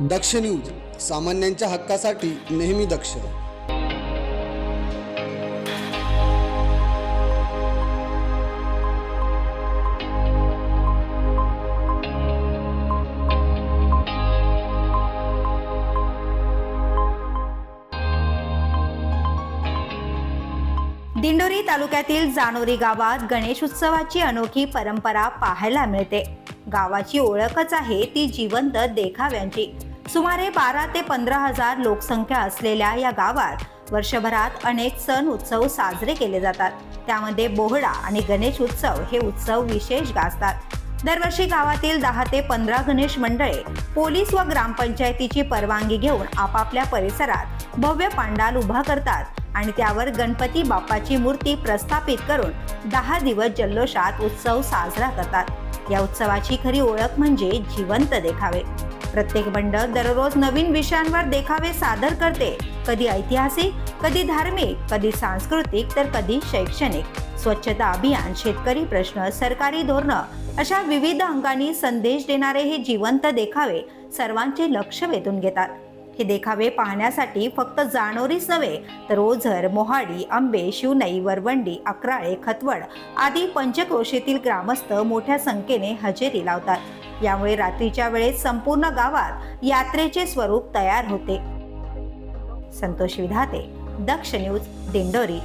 दक्ष news सामान्यांच्या हक्कासाठी नेहमी दक्ष. दिंडोरी तालुक्यातील जानोरी गावात गणेश उत्सवाची अनोखी परंपरा पाहायला मिळते. गावाची ओळखच आहे ती जिवंत देखाव्यांची. सुमारे बारा ते पंधरा हजार लोकसंख्या असलेल्या या गावात वर्षभरात अनेक सण उत्सव साजरे केले जातात. त्यामध्ये बोहडा आणि गणेश उत्सव हे उत्सव विशेष गाजतात. दरवर्षी गावातील दहा ते पंधरा गणेश मंडळे पोलीस व ग्रामपंचायतीची परवानगी घेऊन आपापल्या परिसरात भव्य पांडाल उभा करतात आणि त्यावर गणपती बाप्पाची मूर्ती प्रस्थापित करून दहा दिवस जल्लोषात उत्सव साजरा करतात. या उत्सवाची खरी ओळख म्हणजे जिवंत देखावे. प्रत्येक मंडळ दररोज नवीन विषयांवर देखावे सादर करते. कधी ऐतिहासिक कधी धार्मिक कधी सांस्कृतिक तर कधी शैक्षणिक. स्वच्छता अभियान शेतकरी प्रश्न सरकारी धोरणं अशा विविध अंगांनी संदेश देणारे हे जिवंत देखावे सर्वांचे लक्ष वेधून घेतात. हे देखावे पाहण्यासाठी फक्त जानोरीच नव्हे तर ओझर मोहाडी आंबे शिवनई वरवंडी अकराळे खतवड आदी पंचक्रोशीतील ग्रामस्थ मोठ्या संख्येने हजेरी लावतात. यामुळे रात्रीच्या वेळेत संपूर्ण गावात यात्रेचे स्वरूप तयार होते. संतोष विधाते दक्ष न्यूज दिंडोरी.